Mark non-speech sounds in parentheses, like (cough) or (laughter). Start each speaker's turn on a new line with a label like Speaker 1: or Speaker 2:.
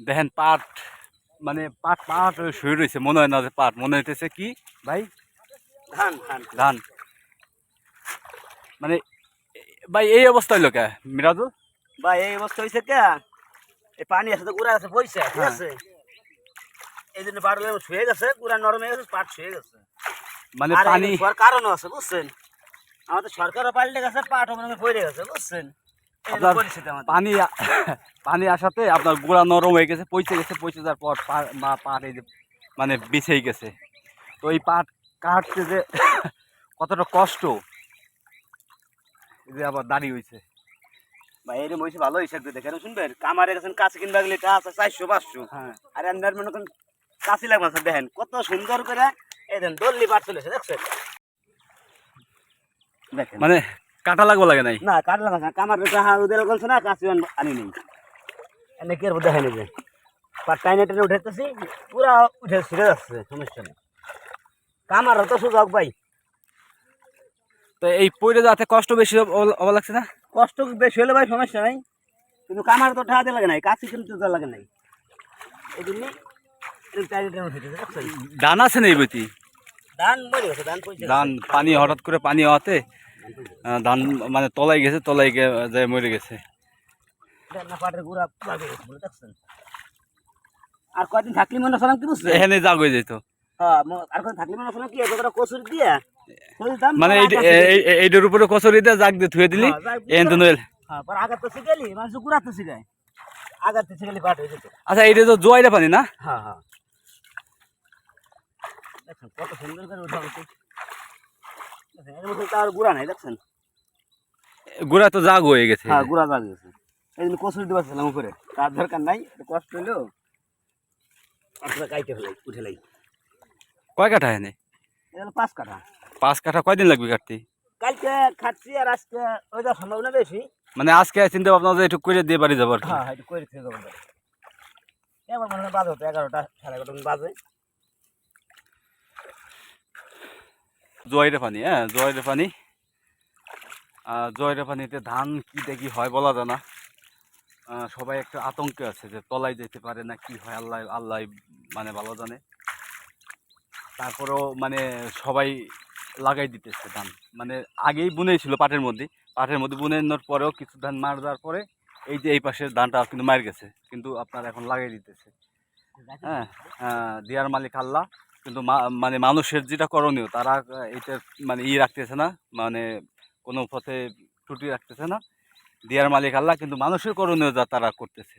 Speaker 1: দেখেন পাট মানে পাট পাট শুয়ে রয়েছে মনে হয় না যে পাট মনে হইতেছে কি ভাই?
Speaker 2: ধান ধান।
Speaker 1: ধান। মানে ভাই এই অবস্থা হইল কে মিরাজুল
Speaker 2: ভাই এই অবস্থা হয়েছে কে এই পানি আছে তো গুড়া আছে পয়সা ঠিক
Speaker 1: হ্যাঁ।
Speaker 2: আছে? এই জন্য পাট শুয়ে গেছে গুড়া নরম হয়ে গেছে পাট শুয়ে গেছে।
Speaker 1: মানে পানি
Speaker 2: কারণও আছে বুঝছেন? আমাদের সরকারও পাল্টে গেছে পাটও মনে হয় পড়ে গেছে বুঝছেন?
Speaker 1: আপনার পানি (laughs) পানি আসাতে আপনার গোড়া নরম হয়ে গেছে পচে গেছে পচে যাওয়ার পর মা পাট এই মানে বিছেই গেছে। তো এই পাট কাটতে যে (laughs) কতটা কষ্ট এই যে আবার দাঁড়িয়ে হয়েছে
Speaker 2: ভাই এরকম হয়েছে ভালো একটু দেখেন শুনবেন? কামারে গেছেন কাছে কিনবা গেলে এটা আছে চারশো পাঁচশো।
Speaker 1: হ্যাঁ।
Speaker 2: আর আপনার মনে করেন কাছে লাগবে না, দেখেন কত সুন্দর করে এই দেন দল্লি পাট চলেছে দেখছেন? দেখেন।
Speaker 1: মানে কাটা লাগবো লাগে নাই?
Speaker 2: না কাটলা না। কামার রেখা উদের গলছে না কাছে আনি নেই। এনে কি আর দেখেন এই যে? টাইনে টেনে উঠেতেছি পুরা উঠে ছিঁড়ে যাচ্ছে সমস্যা নেই। কামার তো সুযোগ ভাই।
Speaker 1: তো এই পইরে যাতে কষ্ট বেশি হব- হওয়া লাগছে না?
Speaker 2: কষ্ট বেশি হলে ভাই সমস্যা নাই কিন্তু কামার তো ঠাহাতে লাগে নাই কাছে কিন্তু তো লাগে নাই। এই জন্য টাইনে
Speaker 1: ধান আছে না এই বইতি
Speaker 2: ধান ধান
Speaker 1: পানি হঠাৎ করে পানি হওয়াতে ধান মানে তলাই গেছে তলাই গে- যায় মরে গেছে।
Speaker 2: আর কয়দিন থাকলি মনে শোনাম কি বুঝছে
Speaker 1: এখানে জাগ হয়ে যেত
Speaker 2: হ্যাঁ মনে
Speaker 1: এইটার উপরে কচুরি দিয়ে জাগ দিয়ে থুয়ে দিলি
Speaker 2: হ্যাঁ, যাক-
Speaker 1: এন তো নইল।
Speaker 2: হ্যাঁ
Speaker 1: আচ্ছা এইটা তো জোয়াইরা পানি না?
Speaker 2: হ্যাঁ হ্যাঁ। কত সুন্দর করে এর মধ্যে আর গুড়া নাই দেখছেন?
Speaker 1: গোড়া তো জাগ হয়ে গেছে।
Speaker 2: হ্যাঁ গুড়া দাগ গেছে। এই জন্য কচুরি দিবা ছিলাম উপরে। তার দরকার নাই একটু কষ্ট হইল আপনার কাইটে ফেলাই উঠে লাই।
Speaker 1: কয় কাঠা এনে?
Speaker 2: পাঁচ কাঠা।
Speaker 1: পাঁচ কাঠা কয়দিন লাগবে কাটতে?
Speaker 2: কালকে খাচ্ছি আর আজকে ওই যা সম্ভাবনা বেশি।
Speaker 1: মানে আজকে চিন্তা ভাবনা যে একটু করে দিয়ে বাড়ি যাব আর কি।
Speaker 2: হ্যাঁ হয়তো করে থেকে যাব। এবার মনে হয় বাজে হতো এগারোটা সাড়ে এগারোটা বাজে।
Speaker 1: জোয়াইরা পানি হ্যাঁ জোয়াইরা পানি। আহ, জোয়াইরা পানিতে ধান কি দেখি হয় বলা যায় না। সবাই একটা আতঙ্কে আছে যে তলায় যেতে পারে না কি হয় আল্লাহ আল্লাহ মানে ভালো জানে। তারপরেও মানে সবাই লাগাই দিতেছে ধান। মানে আগেই বুনেছিল পাটের মধ্যে। পাটের মধ্যে বুনের পরেও কিছু ধান মার দেওয়ার পরে এই যে এই পাশের ধানটা কিন্তু মার গেছে। কিন্তু আপনার এখন লাগাই দিতেছে। হ্যাঁ দিয়ার মালিক আল্লাহ। কিন্তু মানে মানুষের যেটা করণীয়, তারা এটা মানে ই রাখতেছে না মানে কোনো পথে ত্রুটি রাখতেছে না। দেয়ার মালিক আল্লাহ, কিন্তু মানুষের করণীয় যা তারা করতেছে।